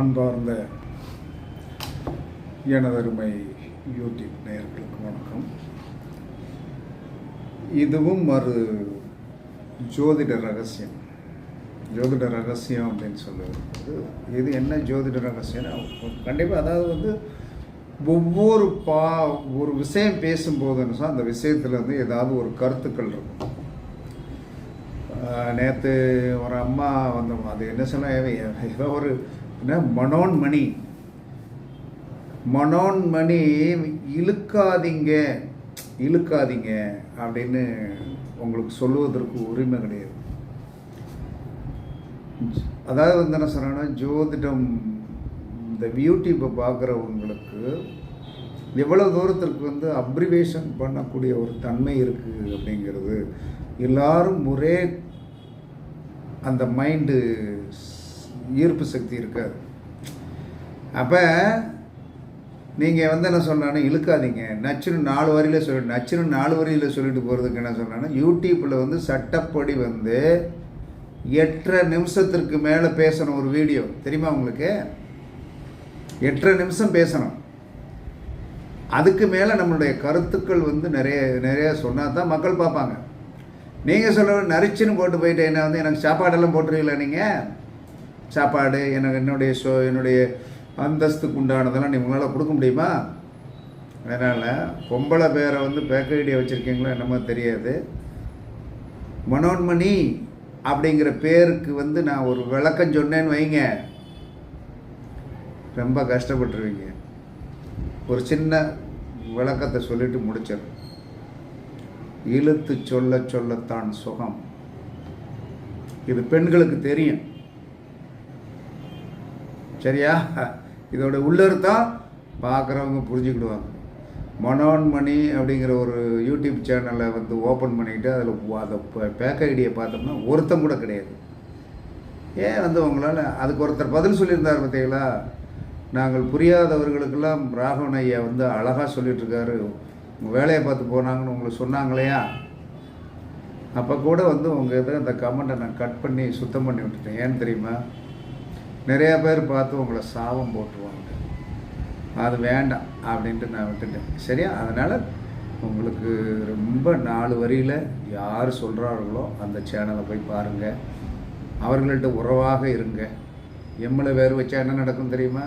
அன்பார்ந்த எனதருமை யூடியூப் நேயர்களுக்கு வணக்கம். இதுவும் ஒரு ஜோதிட ரகசியம். ஜோதிட ரகசியம் அப்படின்னு சொல்லுவது இது என்ன ஜோதிட ரகசியம்னா கண்டிப்பாக அதாவது வந்து ஒவ்வொரு பா ஒரு விஷயம் பேசும்போதுன்னு சொன்னால் அந்த விஷயத்தில் வந்து ஏதாவது ஒரு கருத்துக்கள் இருக்கும். நேற்று ஒரு அம்மா வந்தோம் அது என்ன சொன்னால் ஏதோ ஒரு மனோன்மணி. மனோன்மணி இழுக்காதீங்க. இழுக்காதீங்க அப்படின்னு உங்களுக்கு சொல்லுவதற்கு உரிமை கிடையாது. அதாவது வந்து என்ன சொல்கிறேன்னா ஜோதிடம் இந்த யூடியூப்பை பார்க்குறவங்களுக்கு எவ்வளோ தூரத்திற்கு வந்து அப்ரிவேஷன் பண்ணக்கூடிய ஒரு தன்மை இருக்குது அப்படிங்கிறது எல்லாரும் ஒரே அந்த மைண்டு ஈர்ப்பு சக்தி இருக்காது. அப்போ நீங்கள் வந்து என்ன சொன்னாலும் இழுக்காதீங்க. நச்சுன்னு நாலு வரியில் சொல்லி நச்சுன்னு நாலு வரியில் சொல்லிட்டு போகிறதுக்கு என்ன சொன்னான்னா யூடியூப்பில் வந்து சட்டப்படி வந்து எட்டரை நிமிஷத்திற்கு மேலே பேசணும் ஒரு வீடியோ. தெரியுமா உங்களுக்கு? எட்டரை நிமிஷம் பேசணும். அதுக்கு மேலே நம்மளுடைய கருத்துக்கள் வந்து நிறைய நிறைய சொன்னால் தான் மக்கள் பார்ப்பாங்க. நீங்கள் சொல்ல நரிச்சுன்னு போட்டு போயிட்டு என்ன வந்து எனக்கு சாப்பாடெல்லாம் போட்டுருவீங்களா நீங்கள் சாப்பாடு எனக்கு என்னுடைய ஷோ என்னுடைய அந்தஸ்துக்கு உண்டானதெல்லாம் உங்களால் கொடுக்க முடியுமா? அதனால் பொம்பளை பேரை வந்து பேக்க ஐடியா வச்சுருக்கீங்களோ என்னமோ தெரியாது. மனோன்மணி அப்படிங்கிற பேருக்கு வந்து நான் ஒரு விளக்கம் சொன்னேன்னு வைங்க. ரொம்ப கஷ்டப்பட்டுருவீங்க. ஒரு சின்ன விளக்கத்தை சொல்லிட்டு முடிச்சிடும் இழுத்து சொல்ல சொல்லத்தான் சுகம். இது பெண்களுக்கு தெரியும். சரியா? இதோட உள்ளர்த்தம் பார்க்குறவங்க புரிஞ்சுக்கிடுவாங்க. மனோன்மணி அப்படிங்கிற ஒரு யூடியூப் சேனலை வந்து ஓப்பன் பண்ணிக்கிட்டு அதில் அதை பேக் ஐடியை பார்த்தோம்னா ஒருத்தம் கூட கிடையாது. ஏன் வந்து உங்களால்? அதுக்கு ஒருத்தர் பதில் சொல்லியிருந்தார் பார்த்தீங்களா? நாங்கள் புரியாதவர்களுக்கெல்லாம் ராகவன் ஐயா வந்து அழகாக சொல்லிகிட்ருக்காரு உங்கள் வேலையை பார்த்து போனாங்கன்னு உங்களுக்கு சொன்னாங்களையா? அப்போ கூட வந்து உங்கள் இதை அந்த கமெண்ட்டை நான் கட் பண்ணி சுத்தம் பண்ணி விட்டுட்டேன். ஏன்னு தெரியுமா? நிறையா பேர் பார்த்து உங்களை சாபம் போட்டுருவாங்க. அது வேண்டாம் அப்படின்ட்டு நான் விட்டுட்டேன். சரியா? அதனால் உங்களுக்கு ரொம்ப நாலு வரியில் யார் சொல்கிறார்களோ அந்த சேனலை போய் பாருங்கள் அவர்கள்ட்ட உறவாக இருங்க. எம்மளை வேறு வச்சா என்ன நடக்கும் தெரியுமா?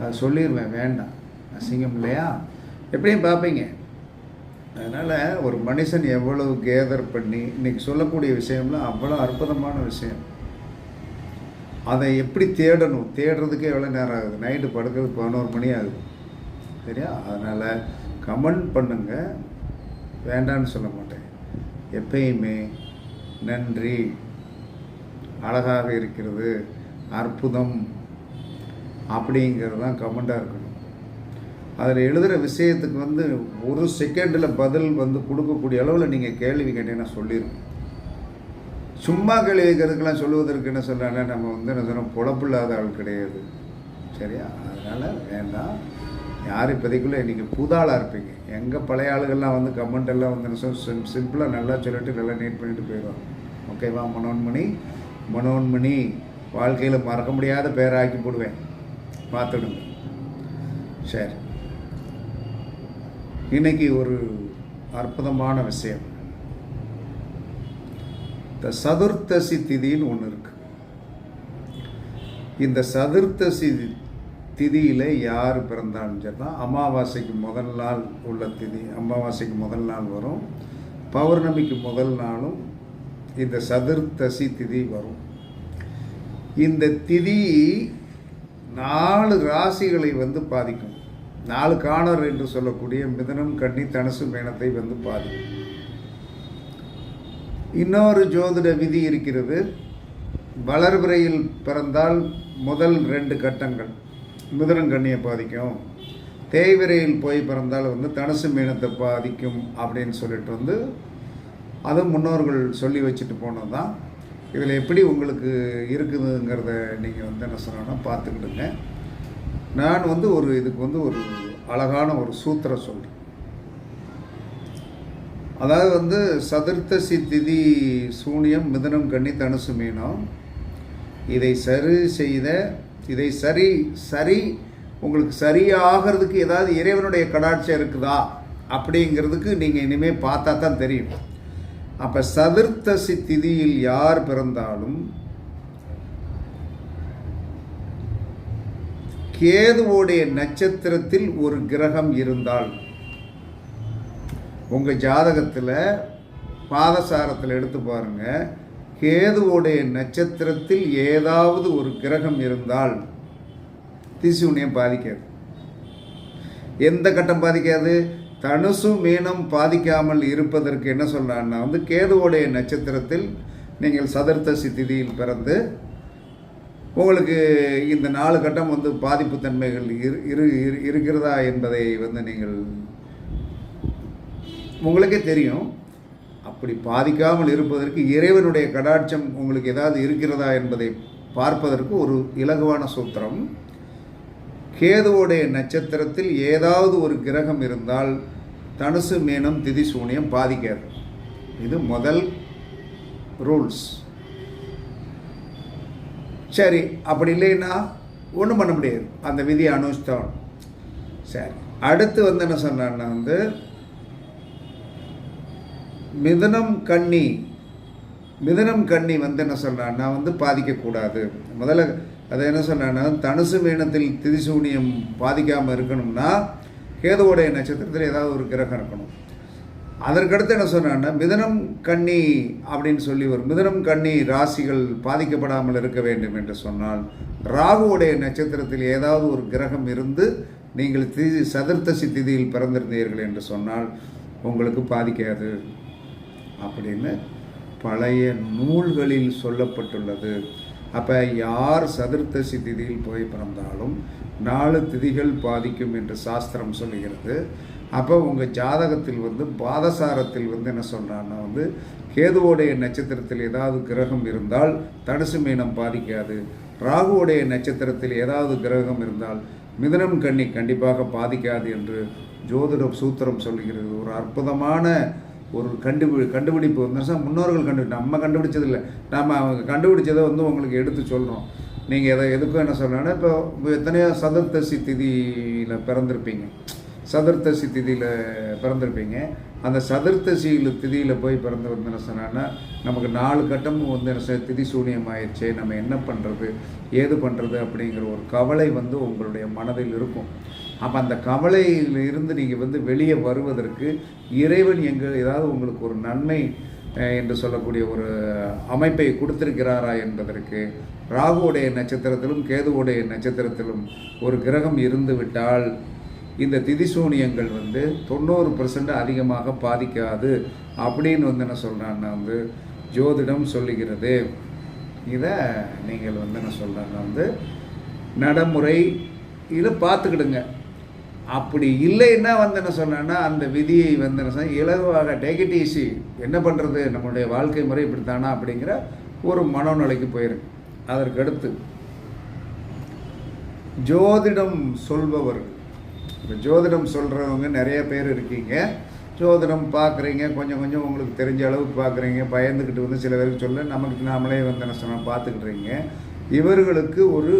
அது சொல்லிடுவேன் வேண்டாம். அசிங்கம் இல்லையா? எப்படியும் பார்ப்பீங்க. அதனால் ஒரு மனுஷன் எவ்வளவு கேதர் பண்ணி இன்றைக்கி சொல்லக்கூடிய விஷயம்லாம் அவ்வளோ அற்புதமான விஷயம். அதை எப்படி தேடணும்? தேடுறதுக்கே எவ்வளோ நேரம் ஆகுது? நைட்டு படுக்கிறது பதினோரு மணி ஆகுது. சரியா? அதனால் கமெண்ட் பண்ணுங்கள் வேண்டான்னு சொல்ல மாட்டேன். எப்பயுமே நன்றி. அழகாக இருக்கிறது. அற்புதம். அப்படிங்கிறது தான் கமெண்டாக இருக்கணும். அதில் எழுதுகிற விஷயத்துக்கு வந்து ஒரு செகண்டில் பதில் வந்து கொடுக்கக்கூடிய அளவில் நீங்கள் கேள்வி கேட்டீங்கன்னா சொல்லிடும் சும்மா கேள்வி வைக்கிறதுக்கெல்லாம் சொல்லுவதற்கு என்ன சொல்கிறாங்க நம்ம வந்து என்ன சொல்கிறோம் பொழப்பில்லாத ஆள் கிடையாது. சரியா? அதனால் வேண்டாம். யார் இப்போதைக்குள்ளே இன்றைக்கி புதாளாக இருப்பீங்க. எங்கள் பழைய ஆளுகள்லாம் வந்து கமெண்ட் எல்லாம் வந்து சிம் சிம்பிளாக நல்லா சொல்லிட்டு நல்லா நீட் பண்ணிட்டு போயிடுவாங்க. ஓகேவா மனோன்மணி? மனோன்மணி வாழ்க்கையில் மறக்க முடியாத பேராக்கி போடுவேன். பார்த்துடுங்க. சரி. இன்னைக்கு ஒரு அற்புதமான விஷயம். இந்த சதுர்த்தசி திதின்னு ஒன்று இருக்கு. இந்த சதுர்த்தசி திதியில் யார் பிறந்தாலும் சொன்னால் அமாவாசைக்கு முதல் நாள் உள்ள திதி அமாவாசைக்கு முதல் நாள் வரும். பௌர்ணமிக்கு முதல் நாளும் இந்த சதுர்த்தசி திதி வரும். இந்த திதி நாலு ராசிகளை வந்து பாதிக்கும். நாலு காணர் என்று சொல்லக்கூடிய மிதனம் கண்ணி தனுசு மேனத்தை வந்து பாதிக்கும் இன்னொரு ஜோதிட விதி இருக்கிறது. வளர்பிறையில் பிறந்தால் முதல் ரெண்டு கட்டங்கள் மிதனம் கண்ணியை பாதிக்கும். தேய்விரையில் போய் பிறந்தால் வந்து தனுசு மீனத்தை பாதிக்கும் அப்படின்னு சொல்லிட்டு வந்து அது முன்னோர்கள் சொல்லி வச்சுட்டு போனது தான் இதில் எப்படி உங்களுக்கு இருக்குதுங்கிறத நீங்கள் வந்து என்ன சொல்லணும்னா பார்த்துக்கிடுங்க. நான் வந்து ஒரு இதுக்கு வந்து ஒரு அழகான ஒரு சூத்திரம் சொல்கிறேன் அதாவது வந்து சதுர்த்தசி திதி சூனியம் மிதனம் கண்ணி தனுசு மீனம். இதை சரி செய்த இதை சரி சரி உங்களுக்கு சரியாகிறதுக்கு ஏதாவது இறைவனுடைய கடாட்சம் இருக்குதா? அப்படிங்கிறதுக்கு நீங்கள் இனிமேல் பார்த்தா தான் தெரியும். அப்போ சதுர்த்தசி திதியில் யார் பிறந்தாலும் கேதுவோடைய நட்சத்திரத்தில் ஒரு கிரகம் இருந்தால் உங்கள் ஜாதகத்தில் பாதசாரத்தில் எடுத்து பாருங்கள் கேதுவோடைய நட்சத்திரத்தில் ஏதாவது ஒரு கிரகம் இருந்தால் திசுனையும் பாதிக்காது. எந்த கட்டம் பாதிக்காது? தனுசு மீனம் பாதிக்காமல் இருப்பதற்கு என்ன சொல்றான்னா வந்து கேதுவோடைய நட்சத்திரத்தில் நீங்கள் சதுர்த்தசி திதியில் பிறந்து உங்களுக்கு இந்த நாலு கட்டம் வந்து பாதிப்பு தன்மைகள் இரு இரு இரு- இருக்கிறதா என்பதை வந்து நீங்கள் உங்களுக்கே தெரியும். அப்படி பாதிக்காமல் இருப்பதற்கு இறைவனுடைய கடாட்சம் உங்களுக்கு ஏதாவது இருக்கிறதா என்பதை பார்ப்பதற்கு ஒரு இலகுவான சூத்திரம். கேதுவோடைய நட்சத்திரத்தில் ஏதாவது ஒரு கிரகம் இருந்தால் தனுசு மேனம் திதி சூனியம் பாதிக்காது. இது முதல் ரூல்ஸ். சரி அப்படி இல்லைன்னா ஒன்றும் பண்ண முடியாது. அந்த விதியை அனுஷ்தான் சரி அடுத்து வந்து என்ன சொன்னான்னா வந்து மிதனம் கன்னி மிதனம் கன்னி வந்து என்ன சொல்றான்னா வந்து பாதிக்கக்கூடாது. முதல்ல அதை என்ன சொல்றான்னா தனுசு மீனத்தில் திதிசூனியம் பாதிக்காமல் இருக்கணும்னா கேதுவோடைய நட்சத்திரத்தில் ஏதாவது ஒரு கிரகம் இருக்கணும். அதற்கடுத்து என்ன சொன்னான்னா மிதனம் கன்னி அப்படின்னு சொல்லி ஒரு மிதனம் கண்ணி ராசிகள் பாதிக்கப்படாமல் இருக்க வேண்டும் என்று சொன்னால் ராகுவுடைய நட்சத்திரத்தில் ஏதாவது ஒரு கிரகம் இருந்து நீங்கள் திதி சதுர்த்தசி திதியில் பிறந்திருந்தீர்கள் என்று சொன்னால் உங்களுக்கு பாதிக்காது அப்படின்னு பழைய நூல்களில் சொல்லப்பட்டுள்ளது. அப்போ யார் சதுர்த்தசி திதியில் போய் பிறந்தாலும் நாலு திதிகள் பாதிக்கும் என்று சாஸ்திரம் சொல்லுகிறது. அப்போ உங்கள் ஜாதகத்தில் வந்து பாதசாரத்தில் வந்து என்ன சொல்கிறான்னா வந்து கேதுவோடைய நட்சத்திரத்தில் ஏதாவது கிரகம் இருந்தால் தனுசு மீனம் பாதிக்காது. ராகுவோடைய நட்சத்திரத்தில் ஏதாவது கிரகம் இருந்தால் மிதனம் கன்னி கண்டிப்பாக பாதிக்காது என்று ஜோதிட சூத்திரம் சொல்லுகிறது. ஒரு அற்புதமான ஒரு கண்டுபி கண்டுபிடிப்பு வந்து முன்னோர்கள் கண்டு நம்ம கண்டுபிடிச்சது இல்லை நம்ம அவங்க கண்டுபிடிச்சதை வந்து உங்களுக்கு எடுத்து சொல்கிறோம் நீங்கள் எதை எதுக்கும் என்ன சொல்லணும்னா இப்போ எத்தனையோ சதுர்த்தசி திதியில் பிறந்திருப்பீங்க. சதுர்த்தசி திதியில் பிறந்திருப்பீங்க. அந்த சதுர்த்தசியில் திதியில் போய் பிறந்து வந்து என்ன சொன்னான்னா நமக்கு நாலு கட்டமும் வந்து என்ன திதி சூனியம் ஆயிடுச்சு நம்ம என்ன பண்ணுறது ஏது பண்ணுறது அப்படிங்கிற ஒரு கவலை வந்து உங்களுடைய மனதில் இருக்கும். அப்போ அந்த கவலையில் இருந்து நீங்கள் வந்து வெளியே வருவதற்கு இறைவன் எங்கள் ஏதாவது உங்களுக்கு ஒரு நன்மை என்று சொல்லக்கூடிய ஒரு அமைப்பை கொடுத்திருக்கிறாரா என்பதற்கு ராகுவுடைய நட்சத்திரத்திலும் கேதுவுடைய நட்சத்திரத்திலும் ஒரு கிரகம் இருந்து விட்டால் இந்த திதிசூனியங்கள் வந்து தொண்ணூறு பர்சன்ட் அதிகமாக பாதிக்காது அப்படின்னு வந்து என்ன சொல்கிறான்னா வந்து ஜோதிடம் சொல்லுகிறது. இதை நீங்கள் வந்து என்ன சொல்கிறாங்கன்னா வந்து நடைமுறை இதை பார்த்துக்கிடுங்க. அப்படி இல்லைன்னா வந்து என்ன சொன்னேன்னா அந்த விதியை வந்து என்ன சொன்ன இலகுவாக டேக் ஈஸி என்ன பண்ணுறது நம்மளுடைய வாழ்க்கை முறை இப்படித்தானா அப்படிங்கிற ஒரு மனோநிலைக்கு போயிருக்கு அதற்கடுத்து ஜோதிடம் சொல்பவர்கள். இப்போ ஜோதிடம் சொல்கிறவங்க நிறைய பேர் இருக்கீங்க. ஜோதிடம் பார்க்குறீங்க கொஞ்சம் கொஞ்சம் உங்களுக்கு தெரிஞ்ச அளவுக்கு பார்க்குறீங்க பயந்துக்கிட்டு வந்து சில பேருக்கு சொல்ல நமக்கு நாமளே வந்து என்ன சொன்னால் பார்த்துக்கிட்டுறீங்க இவர்களுக்கு ஒரு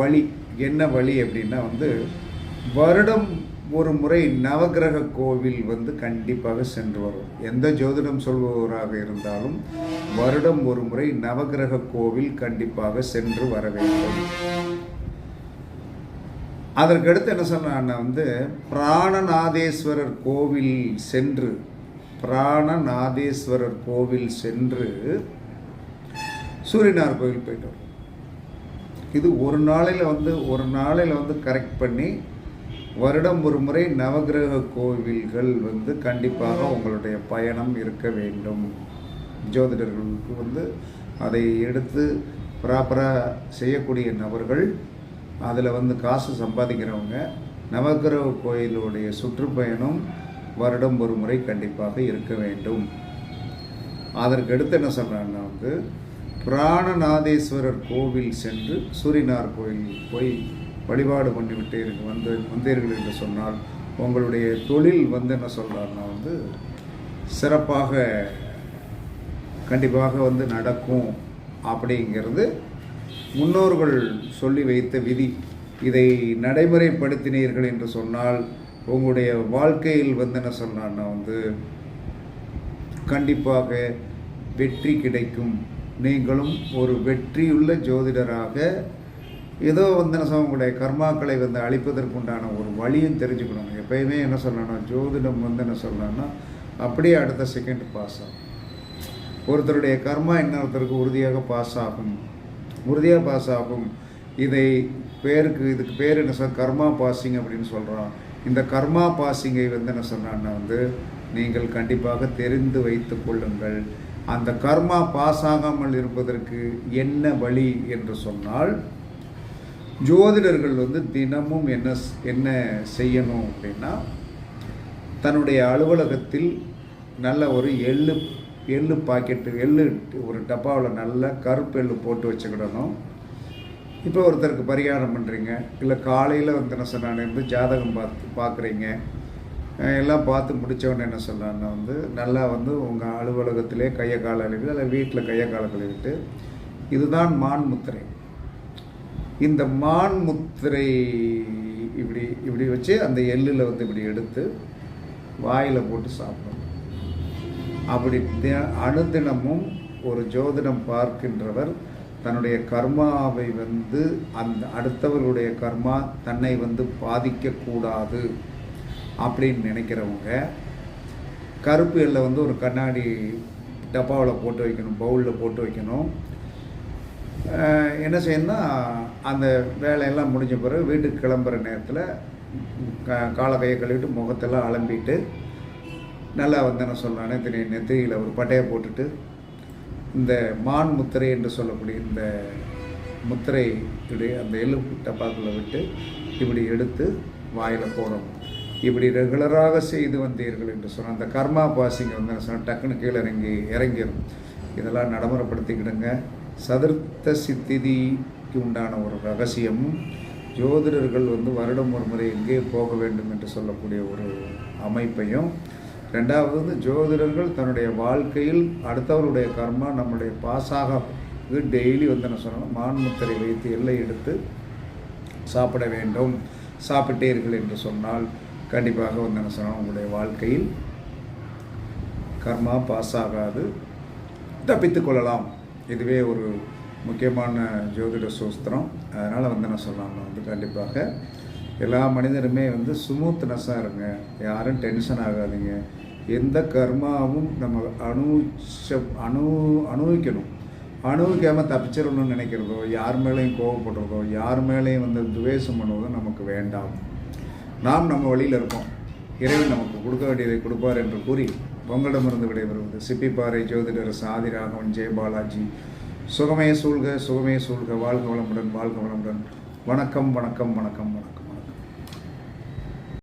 வழி என்ன வழி அப்படின்னா வந்து வருடம் ஒரு முறை நவகிரக கோவில் வந்து கண்டிப்பாக சென்று வரும். எந்த ஜோதிடம் சொல்பவராக இருந்தாலும் வருடம் ஒரு முறை நவகிரக கோவில் கண்டிப்பாக சென்று வர வேண்டும். அதற்கடுத்து என்ன சொன்னான்னா வந்து பிராணநாதேஸ்வரர் கோவில் சென்று பிராணநாதேஸ்வரர் கோவில் சென்று சூரியனார் கோவில் போயிட்டு வரும் இது ஒரு நாளையில் வந்து ஒரு நாளையில் வந்து கரெக்ட் பண்ணி வருடம் ஒரு முறை நவக்கிரக கோவில்கள் வந்து கண்டிப்பாக உங்களுடைய பயணம் இருக்க வேண்டும். ஜோதிடர்களுக்கு வந்து அதை எடுத்து ப்ராப்பராக செய்யக்கூடிய நபர்கள் அதில் வந்து காசு சம்பாதிக்கிறவங்க நவக்கிரக கோயிலுடைய சுற்றுப்பயணம் வருடம் ஒரு முறை கண்டிப்பாக இருக்க வேண்டும். அதற்கு அடுத்து என்ன சொல்கிறாங்கன்னா வந்து பிராணநாதேஸ்வரர் கோவில் சென்று சூரியனார் கோயில் போய் வழிபாடு பண்ணிவிட்டு இருக்கு வந்து வந்தீர்கள் என்று சொன்னால் உங்களுடைய தொழில் வந்து என்ன சொல்கிறாருன்னா வந்து சிறப்பாக கண்டிப்பாக வந்து நடக்கும் அப்படிங்கிறது முன்னோர்கள் சொல்லி வைத்த விதி இதை நடைமுறைப்படுத்தினீர்கள் என்று சொன்னால் உங்களுடைய வாழ்க்கையில் வந்து என்ன சொன்னான்னா வந்து கண்டிப்பாக வெற்றி கிடைக்கும். நீங்களும் ஒரு வெற்றியுள்ள ஜோதிடராக ஏதோ வந்து என்ன சொல்ல உங்களுடைய கர்மாக்களை வந்து அழிப்பதற்குண்டான ஒரு வழியும் தெரிஞ்சுக்கணும். எப்பயுமே என்ன சொல்லணும் ஜோதிடம் வந்து என்ன சொல்லணும்னா அப்படியே அடுத்த செகண்ட் பாஸ் ஆகும். ஒருத்தருடைய கர்மா இன்னொருத்தருக்கு உறுதியாக பாஸ் ஆகும். உறுதியாக பாஸ் ஆகும். இதை பேருக்கு இதுக்கு பேர் என்ன சொல் கர்மா பாசிங் அப்படின்னு சொல்கிறோம் இந்த கர்மா பாசிங்கை வந்து என்ன சொன்னான்னா வந்து நீங்கள் கண்டிப்பாக தெரிந்து வைத்து கொள்ளுங்கள். அந்த கர்மா பாஸ் ஆகாமல் இருப்பதற்கு என்ன வழி என்று சொன்னால் ஜோதிடர்கள் வந்து தினமும் என்ன என்ன செய்யணும் அப்படின்னா தன்னுடைய அலுவலகத்தில் நல்ல ஒரு எள்ளு எள்ளு பாக்கெட்டு எள்ளு ஒரு டப்பாவில் நல்ல கருப்பு எள்ளு போட்டு வச்சுக்கிடணும். இப்போ ஒருத்தருக்கு பரிகாரம் பண்ணுறீங்க இல்லை காலையில் வந்து என்ன சொன்னான்னு இருந்து ஜாதகம் பார்த்து பார்க்குறீங்க எல்லாம் பார்த்து முடித்தவொடனே என்ன சொல்லலான்னா வந்து நல்லா வந்து உங்கள் அலுவலகத்திலே கையை காலை அழுவிட்டு இல்லை வீட்டில் கையை காலை கழுவிட்டு இதுதான் மான் முத்திரை. இந்த மான் முத்திரை இப்படி இப்படி வச்சு அந்த எள்ளில் வந்து இப்படி எடுத்து வாயில் போட்டு சாப்பிடணும். அப்படி அனுதினமும் ஒரு ஜோதிடம் பார்க்கின்றவர் தன்னுடைய கர்மாவை வந்து அந்த அடுத்தவர்களுடைய கர்மா தன்னை வந்து பாதிக்கக்கூடாது அப்படின்னு நினைக்கிறவங்க கருப்பு எல்லை வந்து ஒரு கண்ணாடி டப்பாவில் போட்டு வைக்கணும் பவுலில் போட்டு வைக்கணும். என்ன செய்யணும்னா அந்த வேலையெல்லாம் முடிஞ்ச பிறகு வீட்டுக்கு கிளம்புற நேரத்தில் க காலை கையை கழுவிட்டு முகத்தெல்லாம் அலம்பிட்டு நல்லா வந்தேன்னு என்ன சொல்லலான்னு நெத்தியில் ஒரு பட்டையை போட்டுட்டு இந்த மான் முத்திரை என்று சொல்லக்கூடிய இந்த முத்திரை அந்த எள்ளு டப்பாக்குள்ளே விட்டு இப்படி எடுத்து வாயில் போடணும் இப்படி ரெகுலராக செய்து வந்தீர்கள் என்று சொன்னால் அந்த கர்மா பாசிங்க வந்து என்ன சொன்னால் டக்குன்னு கீழே இறங்கி இறங்கிடும் இதெல்லாம் நடைமுறைப்படுத்திக்கிடுங்க. சதுர்த்த சித்திதிக்கு உண்டான ஒரு ரகசியம் ஜோதிடர்கள் வந்து வருடம் ஒரு முறை எங்கே போக வேண்டும் என்று சொல்லக்கூடிய ஒரு அமைப்பையும் ரெண்டாவது வந்து ஜோதிடர்கள் தன்னுடைய வாழ்க்கையில் அடுத்தவருடைய கர்மா நம்முடைய பாஸாக டெய்லி வந்து என்ன சொல்லணும் மான்முத்திரை வைத்து எல்லை எடுத்து சாப்பிட வேண்டும். சாப்பிட்டீர்கள் என்று சொன்னால் கண்டிப்பாக வந்து என்ன சொல்லணும் உங்களுடைய வாழ்க்கையில் கர்மா பாஸ் ஆகாது தப்பித்து கொள்ளலாம். இதுவே ஒரு முக்கியமான ஜோதிட சூஸ்திரம். அதனால் வந்து என்ன சொல்லலாம்னா வந்து கண்டிப்பாக எல்லா மனிதருமே வந்து சுமூத்னஸாக இருங்க. யாரும் டென்ஷன் ஆகாதீங்க. எந்த கர்மாவும் நம்ம அனுச்ச அனு அனுபவிக்கணும் அனுபவிக்காமல் தப்பிச்சிடணும்னு நினைக்கிறதோ யார் மேலேயும் கோவப்படுறதோ யார் மேலேயும் வந்து துவேஷம் பண்ணுவதோ நமக்கு வேண்டாம். நாம் நம்ம வழியில் இருக்கோம் இறைவன் நமக்கு கொடுக்க வேண்டியதை கொடுப்பார் என்று கூறி உங்களிடமிருந்து விடைபெறுவது. சிப்பிப்பாறை ஜோதிடர் சாதி ராகவன் ஜெயபாலாஜி சுகமே சூழ்க சுகமே சூழ்க. வாழ்க வளமுடன் வாழ்க வளமுடன். வணக்கம் வணக்கம் வணக்கம் வணக்கம்.